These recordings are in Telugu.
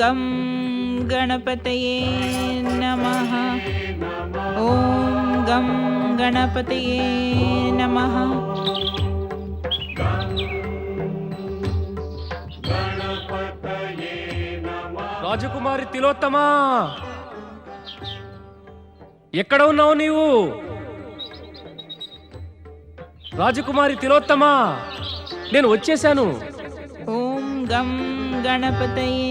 గం గణపతయే నమః. ఓం గం గణపతయే నమః. రాజకుమారి తిలోత్తమా! ఎక్కడ ఉన్నావు నీవు? రాజకుమారి తిలోత్తమా! నేను వచ్చేశాను. ఓం గం గణపతయే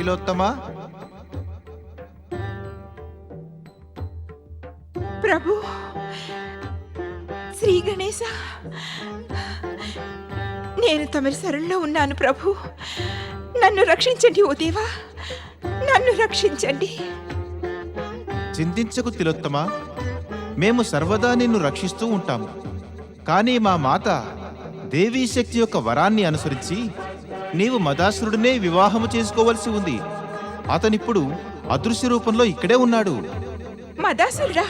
తిలోత్తమ ప్రభు శ్రీ గణేశ నేను తమరి శరణులో ఉన్నాను ప్రభు. నన్ను రక్షించండి ఓ దేవా. నన్ను రక్షించండి. చింతించకు తిలోత్తమ? మేము సర్వదా నిన్ను రక్షిస్తూ ఉంటాము. కానీ మా మాత దేవీ శక్తి యొక్క వరాన్ని అనుసరించి నీవు మదాసురుడినే వివాహము చేసుకోవలసి ఉంది. అతనిప్పుడు అదృశ్య రూపంలో ఇక్కడే ఉన్నాడు. మదాసురుడా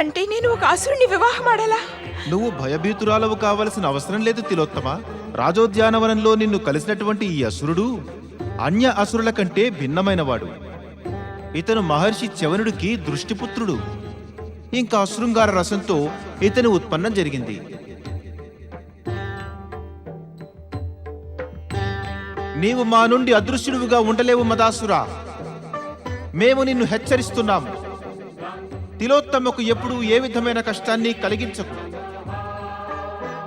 అంటే నేను ఒక అసురుని వివాహం ఆడాలా? నువ్వు భయభీతురాలవు కావలసిన అవసరం లేదు తిలోత్తమ. రాజోద్యానవనంలో నిన్ను కలిసినటువంటి ఈ అసురుడు అన్య అసురుల కంటే భిన్నమైనవాడు. ఇతను మహర్షి చవనుడికి దృష్టిపుత్రుడు. ఇంకా శృంగార రసంతో ఇతని ఉత్పన్నం జరిగింది. నీవు మా నుండి అదృశ్యుడుగా ఉండలేవు మదాసురా. మేము నిన్ను హెచ్చరిస్తున్నాము తిలోత్తమకు ఎప్పుడూ ఏ విధమైన కష్టాన్ని కలిగించకు.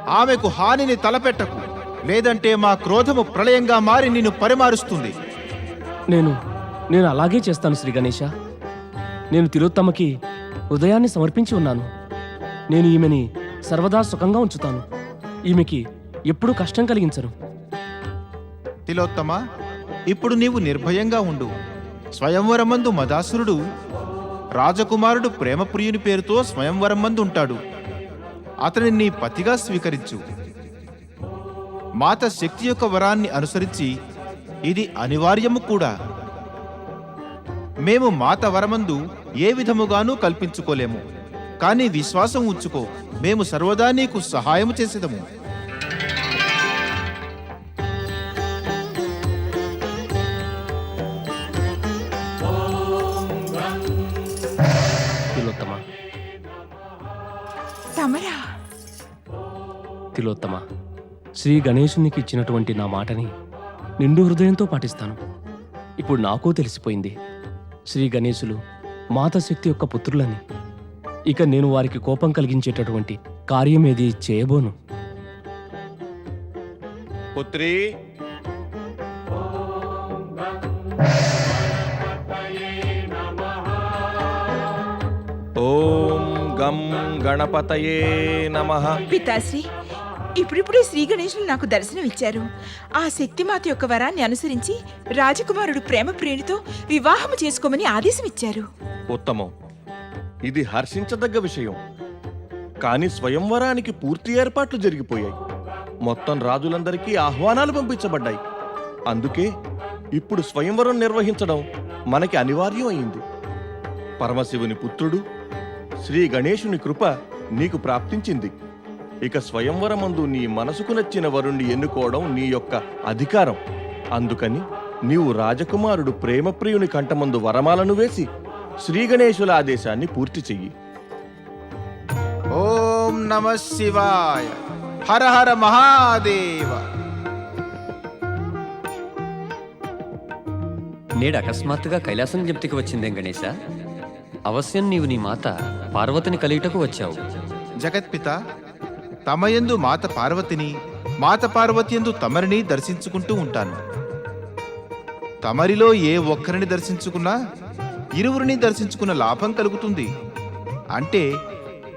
ఆమెకు హానిని తలపెట్టకు. లేదంటే మా క్రోధము ప్రళయంగా మారి నిన్ను పరిమారుస్తుంది. నేను నేను అలాగే చేస్తాను శ్రీ గణేష నేను తిలోత్తమకి హృదయాన్ని సమర్పించి ఉన్నాను. నేను ఈమెని సర్వదా సుఖంగా ఉంచుతాను. ఈమెకి ఎప్పుడూ కష్టం కలిగించను తిలోత్తమ ఇప్పుడు నీవు నిర్భయంగా ఉండు. స్వయంవరమందు మదాసురుడు రాజకుమారుడు ప్రేమప్రియుని పేరుతో స్వయంవరం మందు ఉంటాడు. అతని నీ పతిగా స్వీకరించు. మాత శక్తి యొక్క వరాన్ని అనుసరించి ఇది అనివార్యము కూడా. మేము మాత వరమందు ఏ విధముగానూ కల్పించుకోలేము. కానీ విశ్వాసం ఉంచుకో. మేము సర్వదా నీకు సహాయము చేసేదము. తిలోత్తమ? తమరా? తిలోత్తమ? శ్రీ గణేశునికి ఇచ్చినటువంటి నా మాటని నిండు హృదయంతో పాటిస్తాను. ఇప్పుడు నాకు తెలిసిపోయింది. శ్రీ గణేశులు మాతశక్తి యొక్క పుత్రులని ఇక నేను వారికి కోపం కలిగించేటటువంటి కార్యమేది చేయబోను. పుత్రి ఓం గం గణపతయే నమః. పితాశ్రీ ఇప్పుడిప్పుడే శ్రీ గణేశులు నాకు దర్శనం ఇచ్చారు. ఆ శక్తిమాత యొక్క వరాన్ని అనుసరించి రాజకుమారుడు ప్రేమ ప్రియునితో వివాహము చేసుకోమని ఆదేశం ఇచ్చారు ఉత్తమం. ఇది హర్షించదగ్గ విషయం. కానీ స్వయంవరానికి పూర్తి ఏర్పాట్లు జరిగిపోయాయి. మొత్తం రాజులందరికీ ఆహ్వానాలు పంపించబడ్డాయి. అందుకే ఇప్పుడు స్వయంవరం నిర్వహించడం మనకి అనివార్యం అయింది. పరమశివుని పుత్రుడు శ్రీ గణేశుని కృప నీకు ప్రాప్తించింది. ఇక స్వయంవరమందు నీ మనసుకు నచ్చిన వరుణ్ణి ఎన్నుకోవడం నీ యొక్క అధికారం. అందుకని నీవు రాజకుమారుడు ప్రేమప్రియుని కంఠమందు వరమాలను వేసి శ్రీ గణేశుల ఆదేశాన్ని పూర్తి చెయ్యి. ఓం నమ శివాయ. హర హర మహాదేవ. నేడు అకస్మాత్తుగా కైలాసం జప్తికి వచ్చిందేం గణేశ? అవశ్యం నీవు నీ మాత పార్వతిని కలియుటకు వచ్చావు. జగత్పిత తమయందు మాత పార్వతిని మాత పార్వతియందు తమరిని దర్శించుకుంటూ ఉంటాను. తమరిలో ఏ ఒక్కరిని దర్శించుకున్నా ఇరువురిని దర్శించుకున్న లాభం కలుగుతుంది. అంటే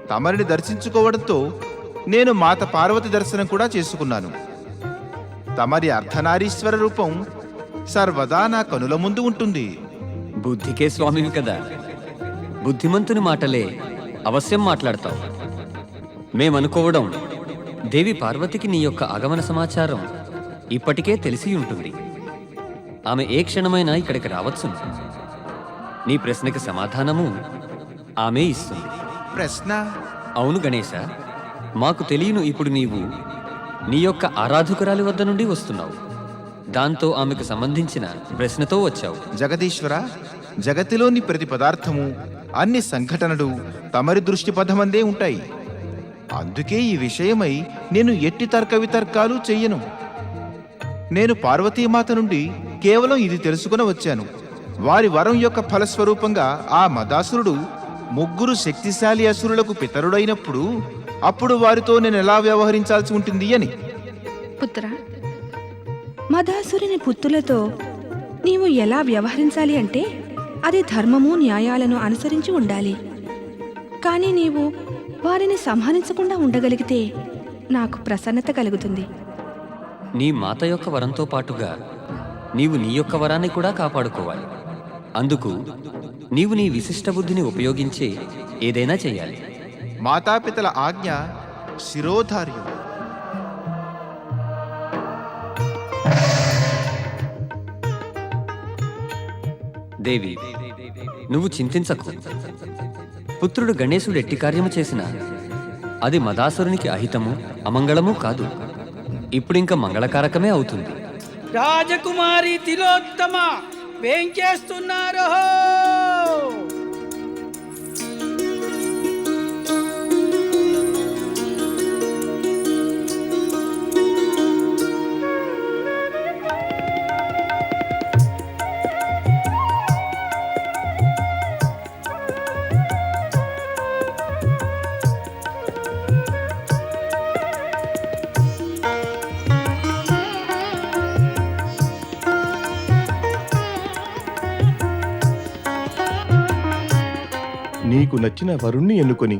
తమరిని దర్శించుకోవడంతో నేను మాత పార్వతి దర్శనం కూడా చేసుకున్నాను. తమరి అర్ధనారీశ్వర రూపం సర్వదా నా కనుల ముందు ఉంటుంది. బుద్ధికే స్వామివి కదా. బుద్ధిమంతుని మాటలే అవశ్యం మాట్లాడతావు. మేమనుకోవడం దేవి పార్వతికి నీ యొక్క ఆగమన సమాచారం ఇప్పటికే తెలిసి ఉంటుంది. ఆమె ఏ క్షణమైనా ఇక్కడికి రావచ్చు నీ ప్రశ్నకి సమాధానము ఆమె ఇస్తుంది. ప్రశ్న? అవును గణేశ మాకు తెలియను ఇప్పుడు నీవు నీ యొక్క ఆరాధకురాలి వద్ద నుండి వస్తున్నావు. దాంతో ఆమెకు సంబంధించిన ప్రశ్నతో వచ్చావు. జగదీశ్వర జగతిలోని ప్రతి పదార్థము అన్ని సంఘటనలు తమరి దృష్టి పథమందే ఉంటాయి. అందుకే ఈ విషయమై నేను ఎట్టి తర్క వితర్కాలు చెయ్యను. నేను పార్వతీమాత నుండి కేవలం ఇది తెలుసుకుని వచ్చాను. వారి వరం యొక్క ఫలస్వరూపంగా ఆ మదాసురుడు ముగ్గురు శక్తిశాలి అసురులకు పితరుడైనప్పుడు అప్పుడు వారితో నేను ఎలా వ్యవహరించాల్సి ఉంటుంది అని. పుత్ర మదాసురుని పుత్తులతో నీవు ఎలా వ్యవహరించాలి అంటే? అది ధర్మము న్యాయాలను అనుసరించి ఉండాలి. కానీ నీవు వారిని సంహరించకుండా ఉండగలిగితే నాకు ప్రసన్నత కలుగుతుంది. నీ మాత యొక్క వరంతో పాటుగా నీవు నీ యొక్క వరాన్ని కూడా కాపాడుకోవాలి. అందుకు నీవు నీ విశిష్ట బుద్ధిని ఉపయోగించి ఏదైనా చేయాలి మాతాపితల ఆజ్ఞ శిరోధార్యం. దేవి నువ్వు చింతించకు. పుత్రుడు గణేశుడు ఎట్టి కార్యము చేసినా అది మదాసురునికి అహితము అమంగళము కాదు. ఇప్పుడింక మంగళకారకమే అవుతుంది. రాజకుమారి తిలోత్తమ ఏం నీకు నచ్చిన వరుణ్ణి ఎన్నుకొని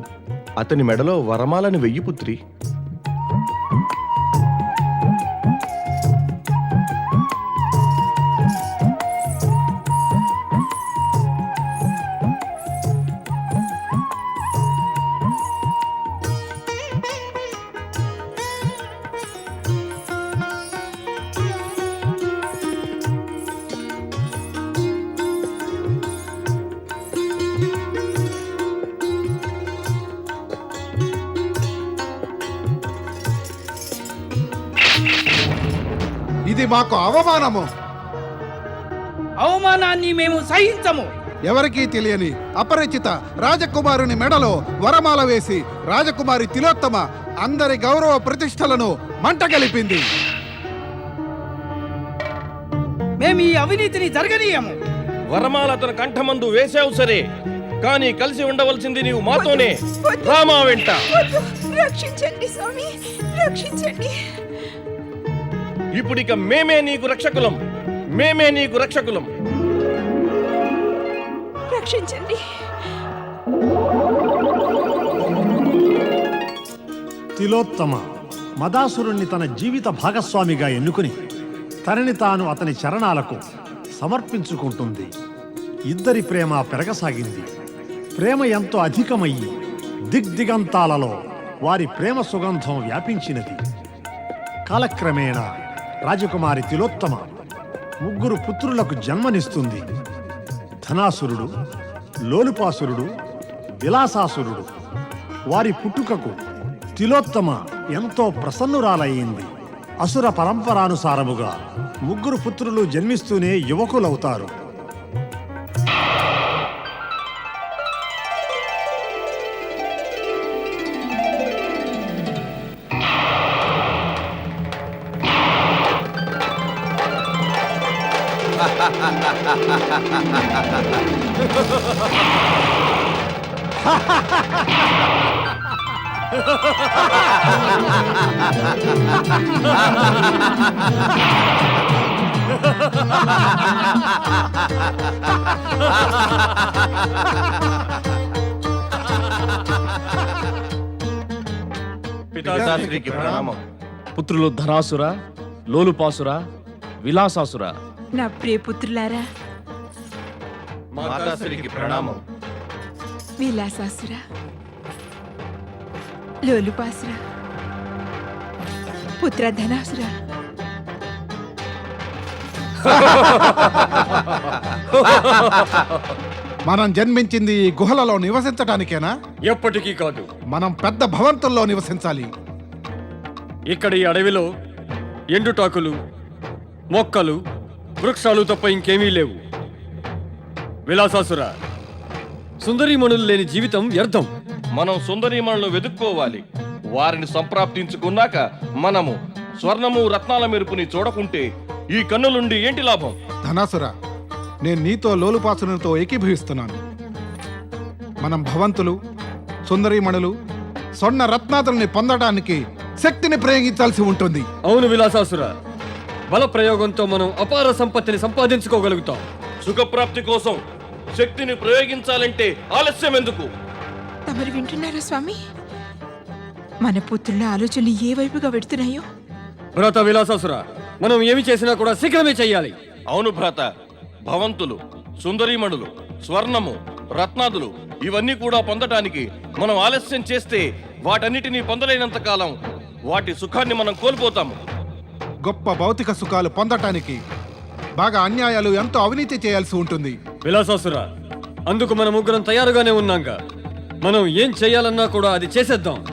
అతని మెడలో వరమాలను వెయ్యి పుత్రి. ఇది మాకు అవమానము. అవమానాన్ని మేము సహించము. ఎవరికీ తెలియని అపరిచిత రాజకుమారుని మెడలో వరమాల వేసి రాజకుమారి తిలోత్తమ అందరి గౌరవ ప్రతిష్టలను మంటగలిపింది మేము ఈ అవినీతిని జరగనీయము. వరమాల అతని కంఠమందు వేసావు సరే కానీ కలిసి ఉండవలసింది నీవు మాతోనే. రామా వెంట. రక్షించండి స్వామి రక్షించండి. ఇప్పుడిక మేమే నీకు రక్షకులం. మేమే నీకు రక్షకులం. రక్షించండి. తిలోత్తమ మదాసురుణ్ణి తన జీవిత భాగస్వామిగా ఎన్నుకుని తనని తాను అతని చరణాలకు సమర్పించుకుంటుంది. ఇద్దరి ప్రేమ పెరగసాగింది. ప్రేమ ఎంతో అధికమయ్యి దిగ్దిగంతాలలో వారి ప్రేమ సుగంధం వ్యాపించినది. కాలక్రమేణా రాజకుమారి తిలోత్తమ ముగ్గురు పుత్రులకు జన్మనిస్తుంది. ధనాసురుడు లోలుపాసురుడు విలాసాసురుడు. వారి పుట్టుకకు తిలోత్తమ ఎంతో ప్రసన్నురాలయ్యింది. అసుర పరంపరానుసారముగా ముగ్గురు పుత్రులు జన్మిస్తూనే యువకులవుతారు. పితాశ్రీకి ప్రణామం. పుత్రులు ధనాసుర లోలుపాసురా విలాసాసుర. నా ప్రియపుత్రులారా మాతాశ్రీకి ప్రణామం. విలాసాసుర లోలుపాసుర పుత్ర ధనాసుర మనం జన్మించింది ఈ గుహలలో నివసించటానికేనా? ఎప్పటికీ కాదు. మనం పెద్ద భవంతుల్లో నివసించాలి. ఇక్కడ ఈ అడవిలో ఎండుటాకులు మొక్కలు వృక్షాలు తప్ప ఇంకేమీ లేవు. విలాసాసుర సుందరీమణులు లేని జీవితం వ్యర్థం. మనం సుందరీమణులను వెతుక్కోవాలి. వారిని సంప్రాప్తించుకున్నాక మనము స్వర్ణము రత్నాల మెరుపుని చూడకుంటే ఈ కన్నులుండి ఏంటి లాభం? ధనాసుర నేను నీతో లోలుపాసులతో ఏకీభవిస్తున్నాను. మనం భవంతులు సుందరీమణులు స్వర్ణ రత్నాదుల్ని పొందడానికి శక్తిని ప్రయోగించాల్సి ఉంటుంది. అవును విలాసాసుర. బల ప్రయోగంతో మనం అపార సంపత్తిని సంపాదించుకోగలుగుతాం. సుఖప్రాప్తి కోసం శక్తిని ప్రయోగించాలంటే ఆలస్యం ఎందుకు? తమరు వింటున్నారా స్వామి? మన పుత్రుల ఆలోచనలు ఏ వైపుగా పెడుతున్నాయో భ్రత విలాసాసుర మనం ఏమి చేసినా కూడా శీఘ్రమే చెయ్యాలి. అవును భ్రాత భవంతులు సుందరీమణులు స్వర్ణము రత్నాదులు ఇవన్నీ కూడా పొందటానికి మనం ఆలస్యం చేస్తే వాటన్నిటినీ పొందలేనంత కాలం వాటి సుఖాన్ని మనం కోల్పోతాము. గొప్ప భౌతిక సుఖాలు పొందటానికి బాగా అన్యాయాలు ఎంతో అవినీతి చేయాల్సి ఉంటుంది. విలాసాసుర అందుకు మన ముగ్గురం తయారుగానే ఉన్నాంగా. మనం ఏం చేయాలన్నా కూడా అది చేసేద్దాం.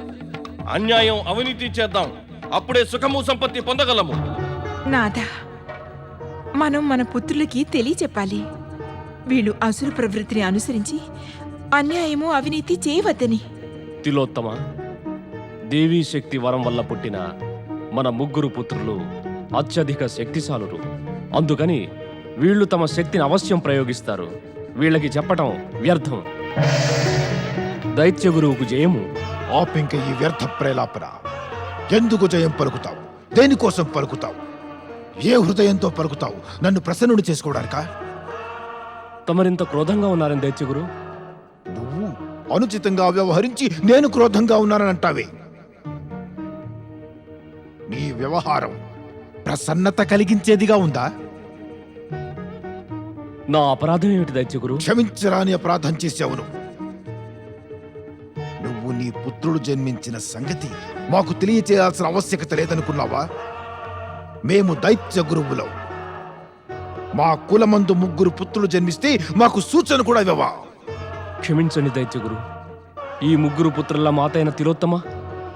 అన్యాయం అవినీతి చేద్దాం. అప్పుడే సుఖము సంపత్తి పొందగలము. నాథ మనం మన పుత్రులకి తెలియచెప్పాలి. వీళ్ళు అసురు ప్రవృత్తిని అనుసరించి అన్యాయము అవినీతి చేయవద్దని. తిలోత్తమ దేవీ శక్తి వరం వల్ల పుట్టిన మన ముగ్గురు పుత్రులు అత్యధిక శక్తిశాలురు అందుకని వీళ్ళు తమ శక్తిని అవశ్యం ప్రయోగిస్తారు. వీళ్ళకి చెప్పటం వ్యర్థం. దైత్య గురువుకు జయము. ఆపింక ఈ వ్యర్థ ప్రేలాపన. ఎందుకు జయం పలుకుతావు? దేనికోసం పలుకుతావు? ఏ హృదయంతో పలుకుతావు? నన్ను ప్రసన్నుడు చేసుకోవడానికా? తమరింత క్రోధంగా ఉన్నారని దైత్యగురు? నువ్వు అనుచితంగా వ్యవహరించి నేను క్రోధంగా ఉన్నానని అంటావే. నీ వ్యవహారం ప్రసన్నత కలిగించేదిగా ఉందా? నా అపరాధం ఏమిటి దైత్యగురు క్షమించరాని అపరాధం చేశావు నువ్వు. నువ్వు నీ పుత్రుడు జన్మించిన సంగతి మాకు తెలియచేయాల్సిన ఆవశ్యకత లేదనుకున్నావా? మేము దైత్య గురువులం. మా కులమందు ముగ్గురు పుత్రులు జన్మిస్తే మాకు సూచన కూడా ఇవ్వవా? క్షమించండి దైత్యగురు ఈ ముగ్గురు పుత్రుల మాతైన తిలోత్తమ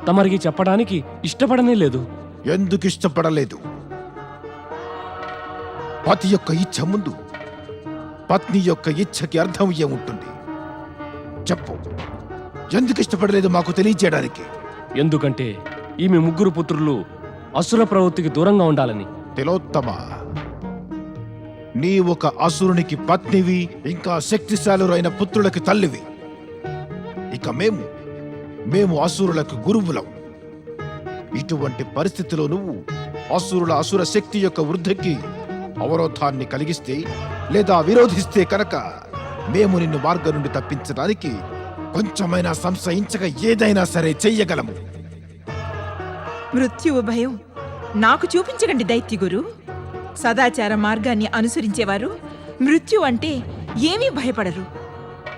తమరికి చెప్పడానికి ఇష్టపడనే లేదు. ఎందుకు ఇష్టపడలేదు? పతి యొక్క ఇచ్ఛ ముందు పత్ని యొక్క ఇచ్ఛకి అర్థం ఏముంటుంది చెప్పు. ఎందుకు ఇష్టపడలేదు మాకు తెలియచేయడానికి ఎందుకంటే ఈమె ముగ్గురు పుత్రులు అసుర ప్రవృత్తికి దూరంగా ఉండాలని. తిలోత్తమ నీ ఒక అసురునికి పత్నివి ఇంకా శక్తిశాలురైన పుత్రులకి తల్లివి. ఇక మేము మేము అసురులకు గురువులం. ఇటువంటి పరిస్థితిలో నువ్వు అసురుల అసుర శక్తి యొక్క వృద్ధికి అవరోధాన్ని కలిగిస్తే లేదా విరోధిస్తే కనుక మేము నిన్ను మార్గం నుండి తప్పించడానికి కొంచెమైనా సంశయించక ఏదైనా సరే చెయ్యగలము. మృత్యువు భయం. నాకు చూపించకండి దైత్య గురు. సదాచార మార్గాన్ని అనుసరించేవారు మృత్యు అంటే ఏమీ భయపడరు.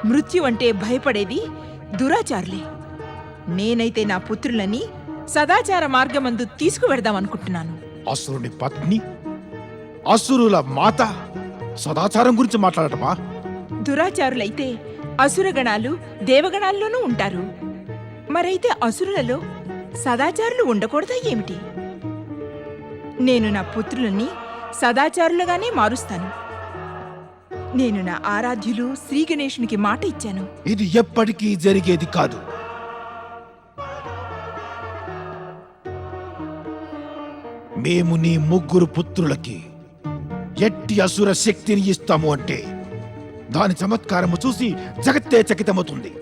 మృత్యు అంటే భయపడేది దురాచారులే. నేనైతే నా పుత్రులని సదాచార మార్గమందు తీసుకువెడదాం అనుకుంటున్నాను. అసురుని పత్ని అసురుల మాత సదాచారం గురించి మాట్లాడటమా? దురాచారులైతే అసురగణాలు దేవగణాల్లోనూ ఉంటారు. మరైతే అసురులలో సదాచారులు ఉండకూడదా ఏమిటి? నేను నా పుత్రులని సదాచారులుగానే మారుస్తాను. నేను నా ఆరాధ్యులు శ్రీ గణేశునికి మాట ఇచ్చాను. ఇది ఎప్పటికీ జరిగేది కాదు. మేము నీ ముగ్గురు పుత్రులకి ఎట్టి అసుర శక్తిని ఇస్తాము అంటే దాని చమత్కారము చూసి జగత్తే చకితమవుతుంది.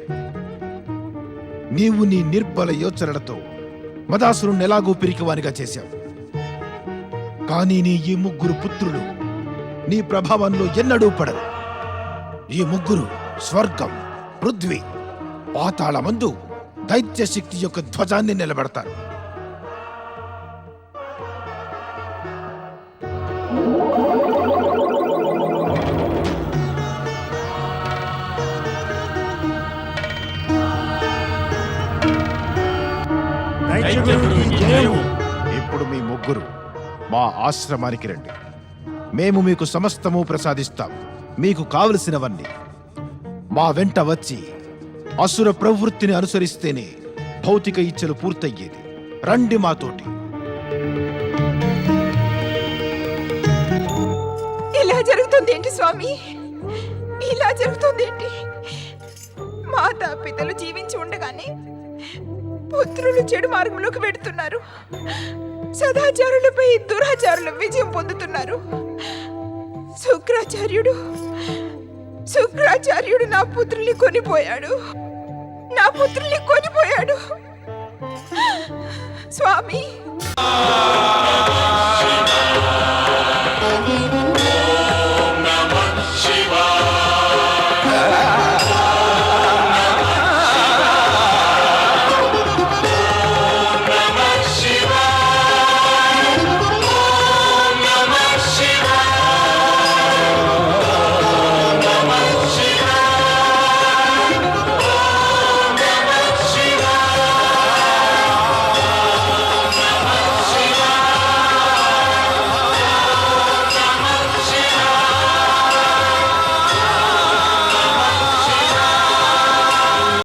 నీవు నీ నిర్బల యోచనలతో మదాసురుణ్ణి ఎలాగూ పిరికివానిగా చేశావు. కానీ నీ ఈ ముగ్గురు పుత్రులు నీ ప్రభావంలో ఎన్నడూ పడరు. ఈ ముగ్గురు స్వర్గం పృథ్వీ పాతాళమందు దైత్య శక్తి యొక్క ధ్వజాన్ని నిలబెడతారు. ముగ్గురు మా ఆశ్రమానికి రండి. మేము మీకు సమస్తము ప్రసాదిస్తాం. మీకు కావలసినవన్నీ. మా వెంట వచ్చి అసుర ప్రవృత్తిని అనుసరిస్తేనే భౌతిక ఇచ్చలు పూర్తయ్యేది. రండి మాతోటి. ఇలా జరుగుతుంది ఏంటి స్వామి? ఇలా జరుగుతుంది ఏంటి మాతా పితలు జీవించి ఉండగానే పుత్రులు చెడు మార్గంలోకి పెడుతున్నారు సదాచారులపై దురాచారులు విజయం పొందుతున్నారు. శుక్రాచార్యుడు శుక్రాచార్యుడు నా పుత్రుల్ని కొనిపోయాడు. నా పుత్రుల్ని కొనిపోయాడు. స్వామి!